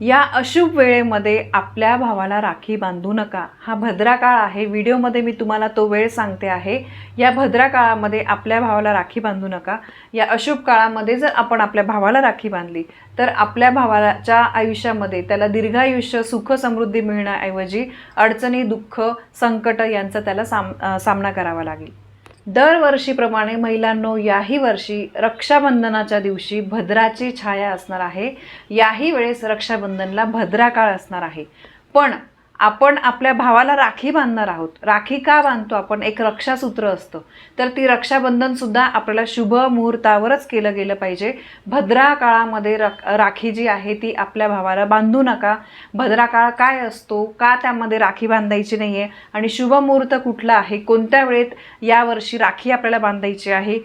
या अशुभ वेळेमध्ये आपल्या भावाला राखी बांधू नका. हा भद्रा काळ आहे. व्हिडिओमध्ये मी तुम्हाला तो वेळ सांगते आहे. या भद्रा काळामध्ये आपल्या भावाला राखी बांधू नका. या अशुभ काळामध्ये जर आपण आपल्या भावाला राखी बांधली तर आपल्या भावाच्या आयुष्यामध्ये त्याला दीर्घायुष्य सुख समृद्धी मिळण्याऐवजी अडचणी दुःख संकट यांचा त्याला साम सामना करावा लागेल. दरवर्षीप्रमाणे महिलांनो याही वर्षी रक्षाबंधनाच्या दिवशी भद्राची छाया असणार आहे. याही वेळेस रक्षाबंधनला भद्रा काळ असणार आहे. पण आपण आपल्या भावाला राखी बांधणार आहोत. राखी का बांधतो आपण? एक रक्षासूत्र असतं. तर ती रक्षाबंधनसुद्धा आपल्याला शुभ मुहूर्तावरच केलं गेलं पाहिजे. भद्रा काळामध्ये रक राखी जी आहे ती आपल्या भावाला बांधू नका. भद्रा काळ काय असतो? का त्यामध्ये राखी बांधायची नाही आहे आणि शुभ मुहूर्त कुठला आहे? कोणत्या वेळेत यावर्षी राखी आपल्याला बांधायची आहे?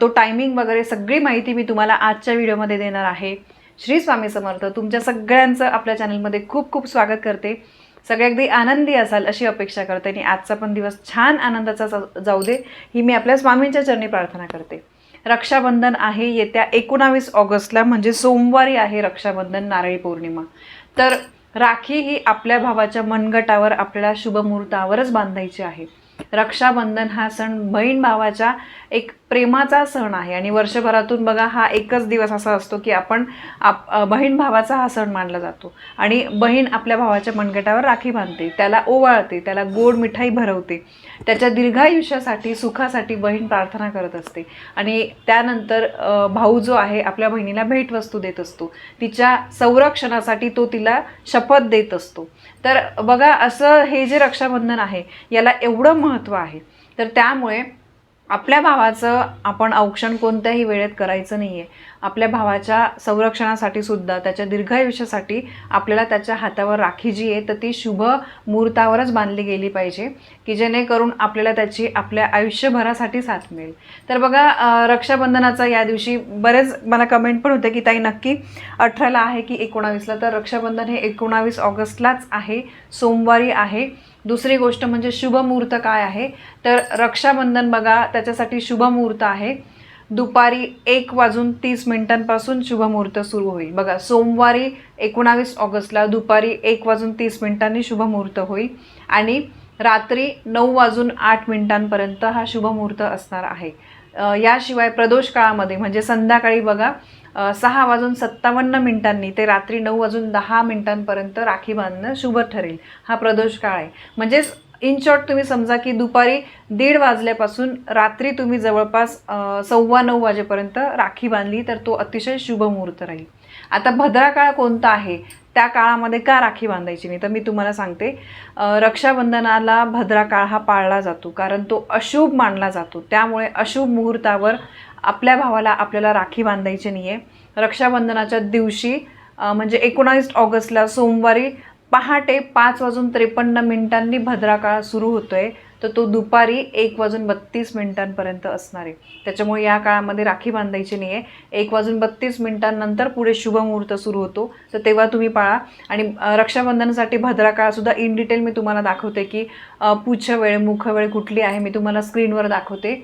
तो टायमिंग वगैरे सगळी माहिती मी तुम्हाला आजच्या व्हिडिओमध्ये देणार आहे. श्री स्वामी समर्थ तुमच्या सगळ्यांचं आपल्या चॅनलमध्ये खूप खूप स्वागत करते. सगळे अगदी आनंदी असाल अशी अपेक्षा करते आणि आजचा पण दिवस छान आनंदाचा जाऊ- जाऊ दे ही मी आपल्या स्वामींच्या चरणी प्रार्थना करते. रक्षाबंधन आहे येत्या एकोणावीस ऑगस्टला म्हणजे सोमवारी आहे रक्षाबंधन नारळी पौर्णिमा. तर राखी ही आपल्या भावाच्या मनगटावर आपल्या शुभमुहूर्तावरच बांधायची आहे. रक्षाबंधन हा सण बहीण भावाच्या एक प्रेमाचा सण आहे. आणि वर्षभरातून बघा हा एकच दिवस असा असतो की आपण आप बहीण भावाचा हा सण मानला जातो. आणि बहीण आपल्या भावाच्या मनगटावर राखी बांधते त्याला ओवाळते त्याला गोड मिठाई भरवते. त्याच्या दीर्घायुष्यासाठी सुखासाठी बहीण प्रार्थना करत असते. आणि त्यानंतर भाऊ जो आहे आपल्या बहिणीला भेटवस्तू देत असतो. तिच्या संरक्षणासाठी तो तिला शपथ देत असतो. तर बघा असं हे जे रक्षाबंधन आहे याला एवढं महत्त्व आहे. तर त्यामुळे आपल्या भावाचं आपण औक्षण कोणत्याही वेळेत करायचं नाही आहे आपल्या भावाच्या संरक्षणासाठी सुद्धा त्याच्या दीर्घायुष्यासाठी आपल्याला त्याच्या हातावर राखी जी आहे तर ती शुभ मुहूर्तावरच बांधली गेली पाहिजे की जेणेकरून आपल्याला त्याची आपल्या आयुष्यभरासाठी साथ मिळेल. तर बघा रक्षाबंधनाचा या दिवशी बरेच मला कमेंट पण होते की ताई नक्की अठराला आहे की एकोणावीसला? तर रक्षाबंधन हे एकोणावीस ऑगस्टलाच आहे सोमवारी आहे. दुसरी गोष्ट म्हणजे शुभ मुहूर्त काय आहे? तर रक्षाबंधन बघा त्याच्यासाठी शुभ मुहूर्त आहे. दुपारी एक वाजून तीस मिनिटांपासून शुभ मुहूर्त सुरू होईल. बघा सोमवारी एकोणावीस ऑगस्टला दुपारी एक वाजून तीस मिनिटांनी शुभ मुहूर्त होईल. आणि रात्री नऊ वाजून आठ मिनिटांपर्यंत हा शुभ मुहूर्त असणार आहे. याशिवाय प्रदोष काळामध्ये म्हणजे संध्याकाळी बघा सहा वाजून सत्तावन्न मिनिटांनी ते रात्री नऊ वाजून दहा मिनिटांपर्यंत राखी बांधणं शुभ ठरेल. हा प्रदोष काळ आहे. म्हणजेच इन शॉर्ट तुम्ही समजा की दुपारी दीड वाजल्यापासून रात्री तुम्ही जवळपास सव्वा नऊ वाजेपर्यंत राखी बांधली तर तो अतिशय शुभ मुहूर्त राहील. आता भद्रा काळ कोणता आहे? त्या काळामध्ये का राखी बांधायची नाही? तर मी तुम्हाला सांगते रक्षाबंधनाला भद्रा काळ हा पाळला जातो कारण तो अशुभ मानला जातो. त्यामुळे अशुभ मुहूर्तावर आपल्या भावाला आपल्याला राखी बांधायची नाही आहे रक्षाबंधनाच्या दिवशी म्हणजे एकोणावीस ऑगस्टला सोमवारी पहाटे पाच वाजून त्रेपन्न मिनिटांनी भद्रा काळ सुरू आहे तर तो दुपारी एक वाजून बत्तीस मिनिटांपर्यंत असणार आहे. त्याच्यामुळे या काळामध्ये राखी बांधायची नाही आहे एक वाजून बत्तीस मिनिटांनंतर पुढे शुभ मुहूर्त सुरू होतो. तर तेव्हा तुम्ही पाळा. आणि रक्षाबंधनासाठी भद्रा काळसुद्धा इन डिटेल मी तुम्हाला दाखवते की अ, वेळ मुख वेळ कुठली आहे मी तुम्हाला स्क्रीनवर दाखवते.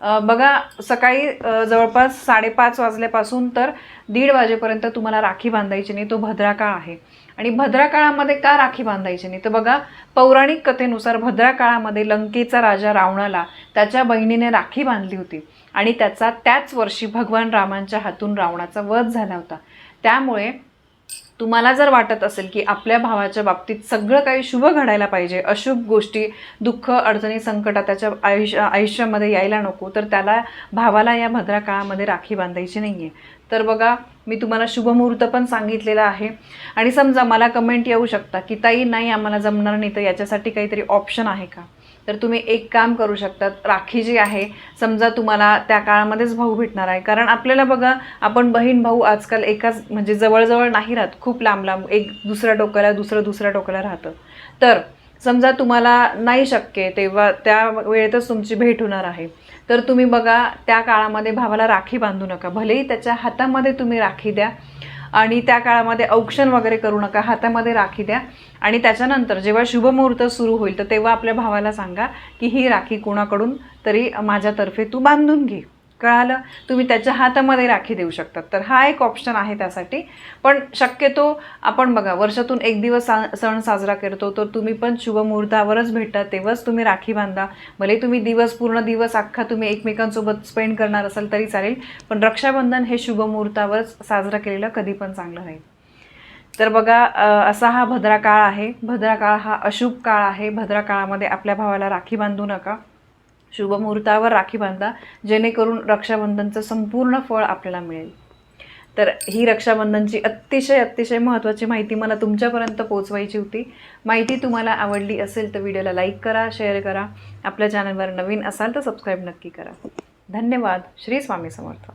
बघा सकाळी जवळपास साडेपाच वाजल्यापासून तर दीड वाजेपर्यंत तुम्हाला राखी बांधायची नाही तो भद्रा काळ आहे. आणि भद्रा काळामध्ये का राखी बांधायची नाही? तर बघा पौराणिक कथेनुसार भद्रा काळामध्ये लंकेचा राजा रावणाला त्याच्या बहिणीने राखी बांधली होती. आणि त्याचा त्याच वर्षी भगवान रामांच्या हातून रावणाचा वध झाला होता. त्यामुळे तुम्हाला जर वाटत असेल की आपल्या भावाच्या बाबतीत सगळं काही शुभ घडायला पाहिजे अशुभ गोष्टी दुःख अडचणी संकटा त्याच्या आयुष्य आयुष्यामध्ये यायला नको तर त्याला भावाला या भद्रा काळामध्ये राखी बांधायची नाही आहे तर बघा मी तुम्हाला शुभमुहूर्त पण सांगितलेला आहे. आणि समजा मला कमेंट येऊ शकता की ताई नाही आम्हाला जमणार नाही तर याच्यासाठी काहीतरी ऑप्शन आहे का? तर तुम्ही एक काम करू शकतात. राखी जी आहे समजा तुम्हाला त्या काळामध्येच भाऊ भेटणार आहे. कारण आपल्याला बघा आपण बहीण भाऊ आजकाल एकाच म्हणजे जवळजवळ नाही राहत. खूप लांब लांब एक दुसऱ्या डोक्याला दुसरं दुसऱ्या डोक्याला राहतं. तर समजा तुम्हाला नाही शक्य तेव्हा त्या वेळेतच तुमची भेट होणार आहे. तर तुम्ही बघा त्या काळामध्ये भावाला राखी बांधू नका. भलेही त्याच्या हातामध्ये तुम्ही राखी द्या आणि त्या काळामध्ये औक्षण वगैरे करू नका हातामध्ये राखी द्या. आणि त्याच्यानंतर जेव्हा शुभमुहूर्त सुरू होईल तर तेव्हा आपल्या भावाला सांगा की ही राखी कोणाकडून तरी माझ्यातर्फे तू बांधून घे. कळालं? तुम्ही त्याच्या हातामध्ये राखी देऊ शकतात. तर हा एक ऑप्शन आहे त्यासाठी. पण शक्यतो आपण बघा वर्षातून एक दिवस सा सण साजरा करतो तर तुम्ही पण शुभमुहूर्तावरच भेटा तेव्हाच तुम्ही राखी बांधा. भले तुम्ही दिवस पूर्ण दिवस अख्खा तुम्ही एकमेकांसोबत स्पेंड करणार असाल तरी चालेल पण रक्षाबंधन हे शुभमुहूर्तावरच साजरा केलेलं कधी पण चांगलं राहील तर बघा असा हा भद्रा काळ आहे. भद्रा काळ हा अशुभ काळ आहे. भद्रा काळामध्ये आपल्या भावाला राखी बांधू नका. शुभमुहूर्तावर राखी बांधा जेणेकरून रक्षाबंधनचं संपूर्ण फळ आपल्याला मिळेल. तर ही रक्षाबंधनची अतिशय अतिशय महत्त्वाची माहिती मला तुमच्यापर्यंत पोहोचवायची होती. माहिती तुम्हाला आवडली असेल तर व्हिडिओला लाईक करा शेअर करा. आपल्या चॅनलवर नवीन असाल तर सबस्क्राईब नक्की करा. धन्यवाद. श्री स्वामी समर्थ.